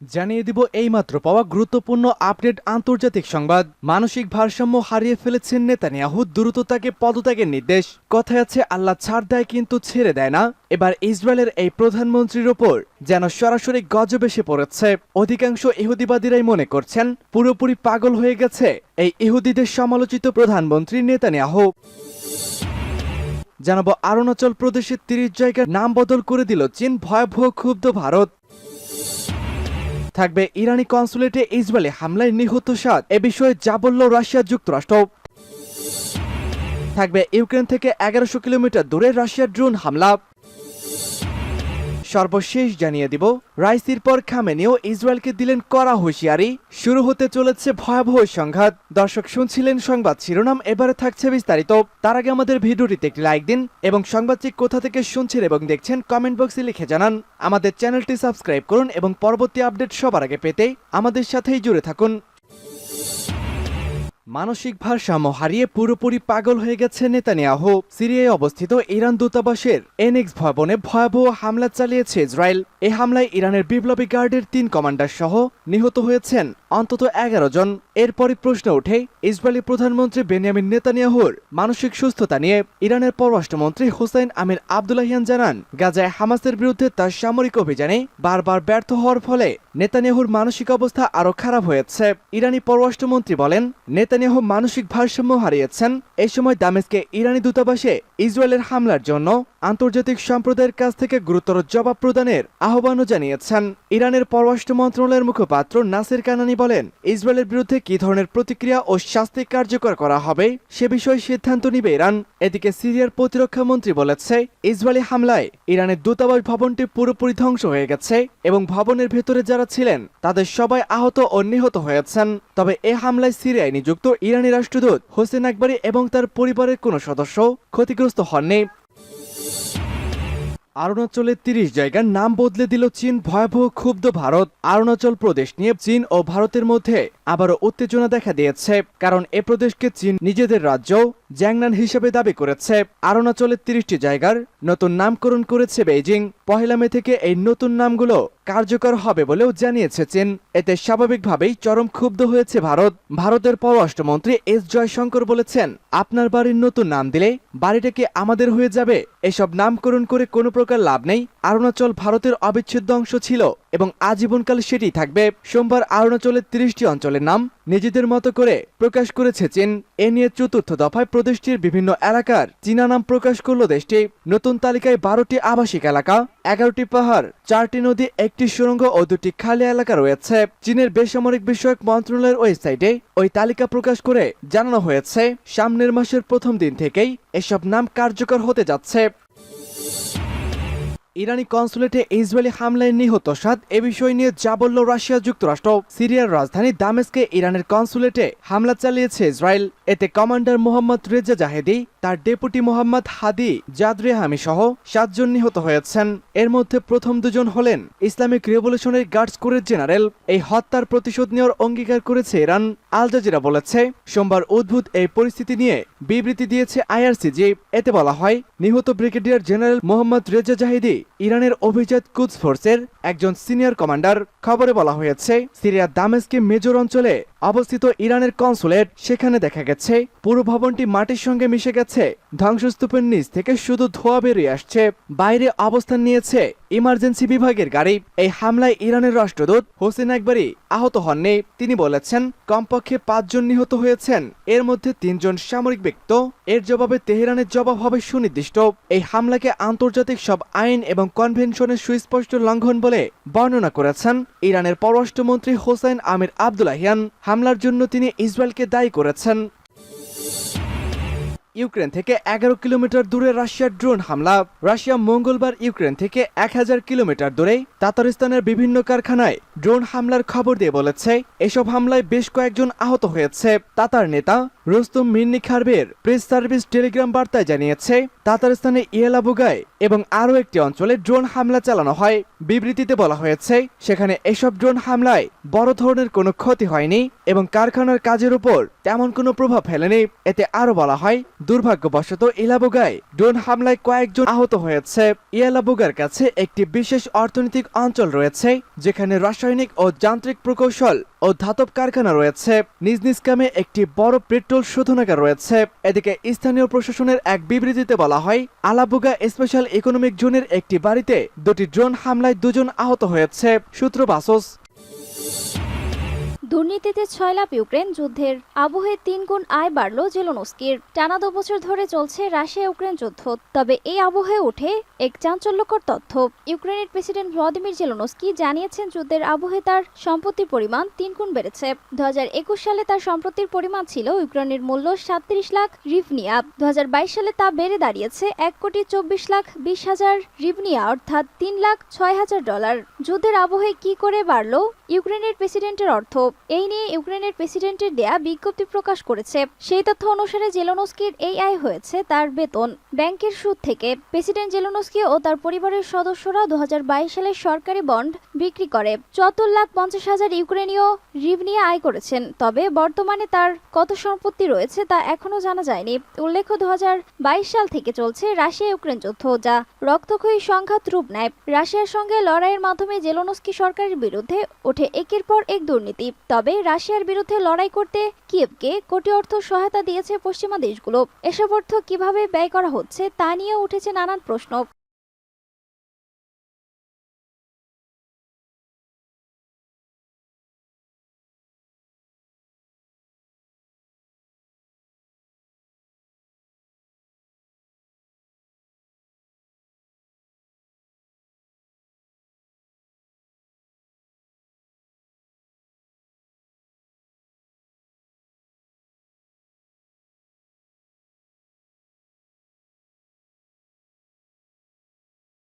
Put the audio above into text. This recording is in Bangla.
জানিয়ে দিব এইমাত্র পাওয়া গুরুত্বপূর্ণ আপডেট আন্তর্জাতিক সংবাদ। মানসিক ভারসাম্য হারিয়ে ফেলেছেন নেতানিয়াহু দ্রুত তাকে পদত্যাগের নির্দেশ। কথায় আছে, আল্লাহ ছাড় দেয় কিন্তু ছেড়ে দেয় না। এবার ইসরায়েলের এই প্রধানমন্ত্রীর ওপর যেন সরাসরি গজব এসে পড়েছে। অধিকাংশ ইহুদিবাদীরাই মনে করছেন, পুরোপুরি পাগল হয়ে গেছে এই ইহুদিদের সমালোচিত প্রধানমন্ত্রী নেতানিয়াহু। জানাব, অরুণাচল প্রদেশের তিরিশ জায়গার নাম বদল করে দিল চীন ভয়াবহ ক্ষুব্ধ ভারত। থাকবে ইরানি কনসুলেটে ইসরায়েলি হামলায় নিহত সাত। এ বিষয়ে যা বলল রাশিয়া যুক্তরাষ্ট্র। থাকবে ইউক্রেন থেকে এগারোশো কিলোমিটার দূরে রাশিয়ার ড্রোন হামলা। সর্বশেষ জানিয়ে দিব, রাইসির পর খামেনিও ইসরায়েলকে দিলেন কড়া হুঁশিয়ারি। শুরু হতে চলেছে ভয়াবহ সংঘাত। দর্শক শুনছিলেন সংবাদ শিরোনাম, এবারে থাকছে বিস্তারিত। তার আগে আমাদের ভিডিওটিতে একটি লাইক দিন এবং সংবাদটি কোথা থেকে শুনছেন এবং দেখছেন কমেন্ট বক্সে লিখে জানান। আমাদের চ্যানেলটি সাবস্ক্রাইব করুন এবং পরবর্তী আপডেট সবার আগে পেতে আমাদের সাথেই জুড়ে থাকুন। মানসিক ভারসাম্য হারিয়ে পুরোপুরি পাগল হয়ে গেছে নেতানিয়াহু। সিরিয়ায় অবস্থিত ইরান দূতাবাসের এনএক্স ভবনে ভয়াবহ হামলা চালিয়েছে ইসরায়েল। এই হামলায় ইরানের বিপ্লবী গার্ডের তিন কমান্ডার সহ নিহত হয়েছেন অন্তত এগারো জন। এরপরই প্রশ্ন ওঠে, ইসরায়েলি প্রধানমন্ত্রী বেনিয়ামিন নেতানিয়াহুর মানসিক সুস্থতা নিয়ে ইরানের পররাষ্ট্রমন্ত্রী হুসাইন আমির আবদুল্লাহিয়ান জানান, গাজায় হামাসের বিরুদ্ধে তার সামরিক অভিযানে বারবার ব্যর্থ হওয়ার ফলে নেতানিয়াহুর মানসিক অবস্থা আরও খারাপ হয়েছে। ইরানি পররাষ্ট্রমন্ত্রী বলেন নেতানিয়াহু মানসিক ভারসাম্য হারিয়েছেন। এ সময় দামেস্কে ইরানি দূতাবাসে ইসরায়েলের হামলার জন্য আন্তর্জাতিক সম্প্রদায়ের কাছ থেকে গুরুতর জবাব প্রদানের আহ্বানও জানিয়েছেন। ইরানের পররাষ্ট্র মন্ত্রণালয়ের মুখপাত্র নাসির কানানি বলেন, ইসরায়েলের বিরুদ্ধে কি ধরনের প্রতিক্রিয়া ও শাস্তি কার্যকর করা হবে সে বিষয়ে সিদ্ধান্ত নিবে ইরান। এদিকে সিরিয়ার প্রতিরক্ষা মন্ত্রী বলেছে, ইসরায়েলি হামলায় ইরানের দূতাবাস ভবনটি পুরোপুরি ধ্বংস হয়ে গেছে এবং ভবনের ভেতরে যারা ছিলেন, তাদের সবাই আহত ও নিহত হয়েছেন। তবে এ হামলায় সিরিয়ায় নিযুক্ত ইরানি রাষ্ট্রদূত হোসেন আকবরী এবং তার পরিবারের কোনো সদস্য ক্ষতিগ্রস্ত হননি। অরুণাচলের তিরিশ জায়গার নাম বদলে দিল চীন ভয়াবহ ক্ষুব্ধ ভারত। অরুণাচল প্রদেশ নিয়ে চীন ও ভারতের মধ্যে আবারও উত্তেজনা দেখা দিয়েছে। কারণ এ প্রদেশকে চীন নিজেদের রাজ্য জ্যাংনান হিসেবে দাবি করেছে অরুণাচলের তিরিশটি জায়গার নতুন নামকরণ করেছে বেইজিং। পহেলা মে থেকে এই নতুন নামগুলো কার্যকর হবে বলেও জানিয়েছে চীন। এতে স্বাভাবিকভাবেই চরম ক্ষুব্ধ হয়েছে ভারত। ভারতের পররাষ্ট্রমন্ত্রী এস জয়শঙ্কর বলেছেন, আপনার বাড়ির নতুন নাম দিলে বাড়িটা কি আমাদের হয়ে যাবে? এসব নামকরণ করে কোনো প্রকার লাভ নেই। অরুণাচল ভারতের অবিচ্ছেদ্য অংশ ছিল এবং আজীবনকাল সেটি থাকবে। সোমবার অরুণাচলের তিরিশটি অঞ্চলের নাম নিজেদের মতো করে প্রকাশ করেছে চীন। এ নিয়ে চতুর্থ দফায় প্রদেশটির বিভিন্ন এলাকার চীনা নাম প্রকাশ করল দেশটি। নতুন তালিকায় বারোটি আবাসিক এলাকা, এগারোটি পাহাড়, চারটি নদী, একটি সুড়ঙ্গ ও দুটি খালি এলাকা রয়েছে। চীনের বেসামরিক বিষয়ক মন্ত্রণালয়ের ওয়েবসাইটে ওই তালিকা প্রকাশ করে জানানো হয়েছে, সামনের মাসের প্রথম দিন থেকেই এসব নাম কার্যকর হতে যাচ্ছে। ইরানি কনসুলেটে ইসরায়েলি হামলায় নিহত সাত। এ বিষয় নিয়ে যা বলল রাশিয়া যুক্তরাষ্ট্র, সিরিয়ার রাজধানী দামেস্কে ইরানের কনসুলেটে হামলা চালিয়েছে ইসরায়েল। এতে কমান্ডার মোহাম্মদ রেজা জাহেদি, তার ডেপুটি মোহাম্মদ হাদি জাদরে হামি সহ সাতজন নিহত হয়েছেন। এর মধ্যে প্রথম দুজন হলেন ইসলামিক রেভলিউশনারি গার্ডস কোরের জেনারেল। এই হত্যার প্রতিশোধ নেওয়ার অঙ্গীকার করেছে ইরান, আল জাজিরা বলেছে। সোমবার উদ্ভুত এই পরিস্থিতি নিয়ে বিবৃতি দিয়েছে আইআরসিজি। এতে বলা হয়, নিহত brigadier general Mohammad Reza Zahedi ইরানের অভিজাত কুদস ফোর্সের একজন সিনিয়র কমান্ডার খবরে বলা হয়েছে সিরিয়ার দামেস্কে মেজর অঞ্চলে অবস্থিত ইরানের কনসুলেট, সেখানে দেখা গেছে, পুরো ভবনটি মাটির সঙ্গে মিশে গেছে। ধ্বংসস্তূপের নিচ থেকে শুধু ধোয়া বেরিয়ে আসছে। বাইরে অবস্থান নিয়েছে ইমার্জেন্সি বিভাগের গাড়ি। এই হামলায় ইরানের রাষ্ট্রদূত হোসেন একবারই আহত হননি। তিনি বলেছেন, কমপক্ষে পাঁচজন নিহত হয়েছেন। এর মধ্যে তিনজন সামরিক ব্যক্ত। এর জবাবে তেহরানের জবাব হবে সুনির্দিষ্ট। এই হামলাকে আন্তর্জাতিক সব আইন এবং কনভেনশনের সুস্পষ্ট লঙ্ঘন বলে বর্ণনা করেছেন ইরানের পররাষ্ট্রমন্ত্রী হোসেন আমির আবদুল্লাহিয়ান হামলার জন্য তিনি ইসরায়েলকে দায়ী করেছেন। ইউক্রেন থেকে এগারো কিলোমিটার দূরে রাশিয়ার ড্রোন হামলা। রাশিয়া মঙ্গলবার ইউক্রেন থেকে এক হাজার কিলোমিটার দূরে তাতারিস্তানের বিভিন্ন কারখানায় ড্রোন হামলার খবর দিয়ে বলেছে, এসব হামলায় বেশ কয়েকজন আহত হয়েছে। তাতার নেতা রুস্তুম মিন্নি খারবের প্রেস সার্ভিস টেলিগ্রাম বার্তায় জানিয়েছে, তাতারস্তানে ইয়েলা বুগায় এবং আরও একটি অঞ্চলে ড্রোন হামলা চালানো হয়। বিবৃতিতে বলা হয়েছে, সেখানে এসব ড্রোন হামলায় বড় ধরনের কোনো ক্ষতি হয়নি এবং কারখানার কাজের উপর তেমন কোনো প্রভাব ফেলেনি। এতে আরও বলা হয়, দুর্ভাগ্যবশত ইলাবুগায় ড্রোন হামলায় কয়েকজন আহত হয়েছে। ইয়ালাবুগার কাছে একটি বিশেষ অর্থনৈতিক অঞ্চল রয়েছে, যেখানে রাসায়নিক ও যান্ত্রিক প্রকৌশল ও ধাতব কারখানা রয়েছে। নিজ নিজ কামে একটি বড় পেট্রোল শোধনাগার রয়েছে। এদিকে স্থানীয় প্রশাসনের এক বিবৃতিতে বলা হয়, আলাবুগা স্পেশাল ইকোনমিক জোনের একটি বাড়িতে দুটি ড্রোন হামলায় দুজন আহত হয়েছে। সূত্র বাসস। দুর্নীতিতে ছয় লাভ ইউক্রেন যুদ্ধের আবহে তিন গুণ আয় বাড়ল জেলোনস্কির। টানা দু বছর ধরে চলছে রাশিয়া ইউক্রেন যুদ্ধ। তবে এই আবহে উঠে এক চাঞ্চল্যকর তথ্য। ইউক্রেনের প্রেসিডেন্ট ভ্লাদিমির জেলোনস্কি জানিয়েছেন, যুদ্ধের আবহে তার সম্পত্তির পরিমাণ তিন গুণ বেড়েছে। দুই হাজার একুশ সালে তার সম্পত্তির পরিমাণ ছিল ইউক্রেনের মূল্য সাতত্রিশ লাখ রিভনিয়া। দুহাজার বাইশ সালে তা বেড়ে দাঁড়িয়েছে এক কোটি চব্বিশ লাখ বিশ হাজার রিভনিয়া, অর্থাৎ তিন লাখ ছয় হাজার ডলার। যুদ্ধের আবহে কি করে বাড়ল ইউক্রেনের প্রেসিডেন্টের অর্থ? এই নিয়ে ইউক্রেনের প্রেসিডেন্টের দেয়া বিজ্ঞপ্তি প্রকাশ করেছে। সেই তথ্য অনুসারে জেলোনস্কির এই আয় হয়েছে তার বেতন। ব্যাংকের সুদ থেকে প্রেসিডেন্ট জেলোনস্কি ও তার পরিবারের সদস্যরা দু সালে সরকারি বন্ড বিক্রি করে। চুয়াত্তর লাখ পঞ্চাশ হাজার ইউক্রেনীয় রিভ নিয়ে আয় করেছেন। তবে বর্তমানে তার কত সম্পত্তি রয়েছে তা এখনও জানা যায়নি। উল্লেখ্য দু হাজার বাইশ সাল থেকে চলছে রাশিয়া ইউক্রেন যুদ্ধ, যা রক্তক্ষয়ী সংঘাত রূপ নেয়। রাশিয়ার সঙ্গে লড়াইয়ের মাধ্যমে জেলোনস্কি সরকারের বিরুদ্ধে ওঠে একের পর এক দুর্নীতি। তবে রাশিয়ার বিরুদ্ধে লড়াই করতে কিয়েভকে কোটি অর্থ সহায়তা দিয়েছে পশ্চিমা দেশগুলো। এসব অর্থ কীভাবে ব্যয় করা হচ্ছে তা নিয়ে উঠেছে নানান প্রশ্ন।